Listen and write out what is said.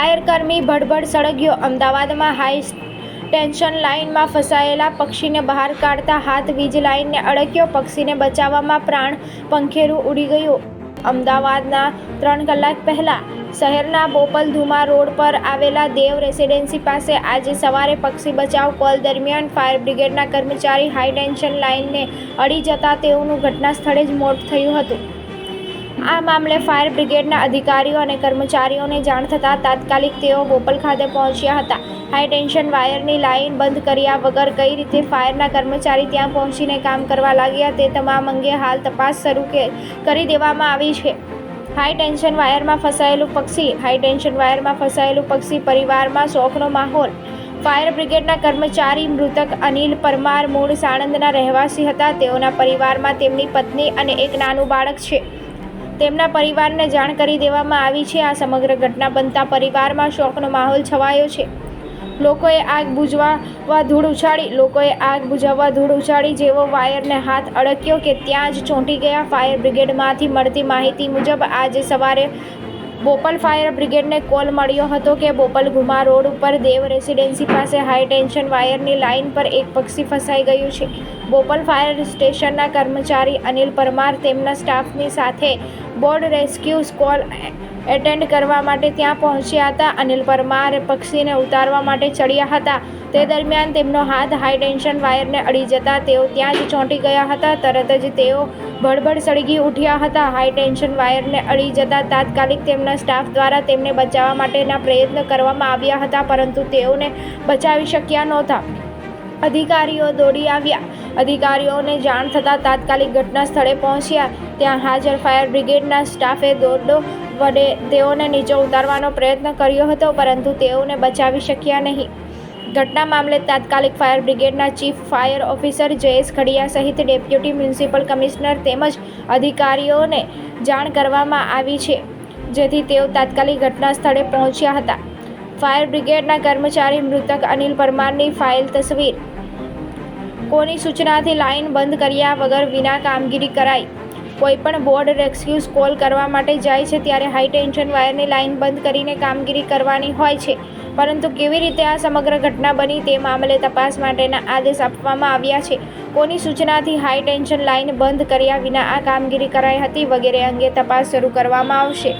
ફાયરકર્મી ભડભડ સળગ્યો. અમદાવાદમાં high tension લાઇનમાં ફસાયેલા પક્ષીને બહાર કાઢતા હાથ વીજ લાઇનને અડક્યો. પક્ષીને બચાવવામાં પ્રાણ પંખેરું ઉડી ગયું. અમદાવાદના ત્રણ કલાક પહેલાં શહેરના બોપલ ધુમા રોડ પર આવેલા દેવ રેસિડેન્સી પાસે આજે સવારે પક્ષી બચાવ કોલ દરમિયાન ફાયર બ્રિગેડના કર્મચારી હાઈ ટેન્શન લાઇનને અડી જતા તેઓનું ઘટના સ્થળે જ મોત થયું હતું. આ મામલે ફાયર બ્રિગેડના અધિકારીઓ અને કર્મચારીઓને જાણ થતાં તાત્કાલિક તેઓ બોપલ ખાતે પહોંચ્યા હતા. હાઈ ટેન્શન વાયરની લાઇન બંધ કર્યા વગર કઈ રીતે ફાયરના કર્મચારી ત્યાં પહોંચીને કામ કરવા લાગ્યા તે તમામ અંગે હાલ તપાસ શરૂ કરી દેવામાં આવી છે. હાઈ ટેન્શન વાયરમાં ફસાયેલું પક્ષી, હાઈ ટેન્શન વાયરમાં ફસાયેલું પક્ષી પરિવારમાં શોખનો માહોલ. ફાયર બ્રિગેડના કર્મચારી મૃતક અનિલ પરમાર મૂળ સાણંદના રહેવાસી હતા. તેઓના પરિવારમાં તેમની પત્ની અને એક નાનું બાળક છે. તેમના પરિવારને જાણ કરી દેવામાં આવી છે. આ સમગ્ર ઘટના બનતા પરિવારમાં શોકનો માહોલ છવાયો છે. લોકોએ આગ બુઝાવવા ધૂળ ઉછાળી, લોકોએ આગ બુઝાવવા ધૂળ ઉછાળી જેવો વાયરને હાથ અડક્યો કે ત્યાં જ ચોંટી ગયા ફાયર બ્રિગેડમાંથી મળતી માહિતી મુજબ આજે સવારે બોપલ ફાયર બ્રિગેડને કોલ મળ્યો હતો કે બોપલ ઘુમા રોડ ઉપર દેવ રેસિડેન્સી પાસે હાઈ ટેન્શન વાયરની લાઇન પર એક પક્ષી ફસાઈ ગયું છે. બોપલ ફાયર સ્ટેશનના કર્મચારી અનિલ પરમાર તેમના સ્ટાફની સાથે બોર્ડ રેસ્ક્યુ કોલ એટેન્ડ કરવા માટે ત્યાં પહોંચ્યા હતા. અનિલ પરમાર પક્ષીને ઉતારવા માટે ચડ્યા હતા. તે દરમિયાન તેમનો હાથ હાઈ ટેન્શન વાયરને અડી જતા તેઓ ત્યાં જ ચોંટી ગયા હતા. તરત જ તેઓ ભડભડ સળગી ઉઠ્યા હતા. હાઈ ટેન્શન વાયરને અડી જતા તાત્કાલિક તેમના સ્ટાફ દ્વારા તેમને બચાવવા માટેના પ્રયત્ન કરવામાં આવ્યા હતા, પરંતુ તેઓને બચાવી શક્યા નહોતા. અધિકારીઓ દોડી આવ્યા. અધિકારીઓને જાણ થતાં તાત્કાલિક ઘટના સ્થળે પહોંચ્યા. ત્યાં હાજર ફાયર બ્રિગેડના સ્ટાફે દોરડો વડે તેઓને નીચે ઉતારવાનો પ્રયત્ન કર્યો હતો, પરંતુ તેઓને બચાવી શક્યા નહીં. ઘટના મામલે તાત્કાલિક fire બ્રિગેડના chief fire officer Jayesh Khadia સહિત ડેપ્યુટી મ્યુનિસિપલ કમિશનર તેમજ અધિકારીઓને જાણ કરવામાં આવી છે, જેથી તેઓ તાત્કાલિક ઘટના સ્થળે પહોંચ્યા હતા. ફાયર બ્રિગેડના કર્મચારી મૃતક અનિલ પરમારની ફાઇલ તસવીર કોની સૂચનાથી લાઇન બંધ કર્યા વગર વિના કામગીરી કરાઈ. કોઈપણ બોર્ડ રેસ્ક્યુઝ કોલ કરવા માટે જાય છે ત્યારે હાઈ ટેન્શન વાયરની લાઇન બંધ કરીને કામગીરી કરવાની હોય છે. પરંતુ કેવી રીતે આ સમગ્ર ઘટના બની તે મામલે તપાસ માટેના આદેશ આપવામાં આવ્યા છે. કોની સૂચનાથી હાઈ ટેન્શન લાઇન બંધ કર્યા વિના આ કામગીરી કરાઈ હતી વગેરે અંગે તપાસ શરૂ કરવામાં આવશે.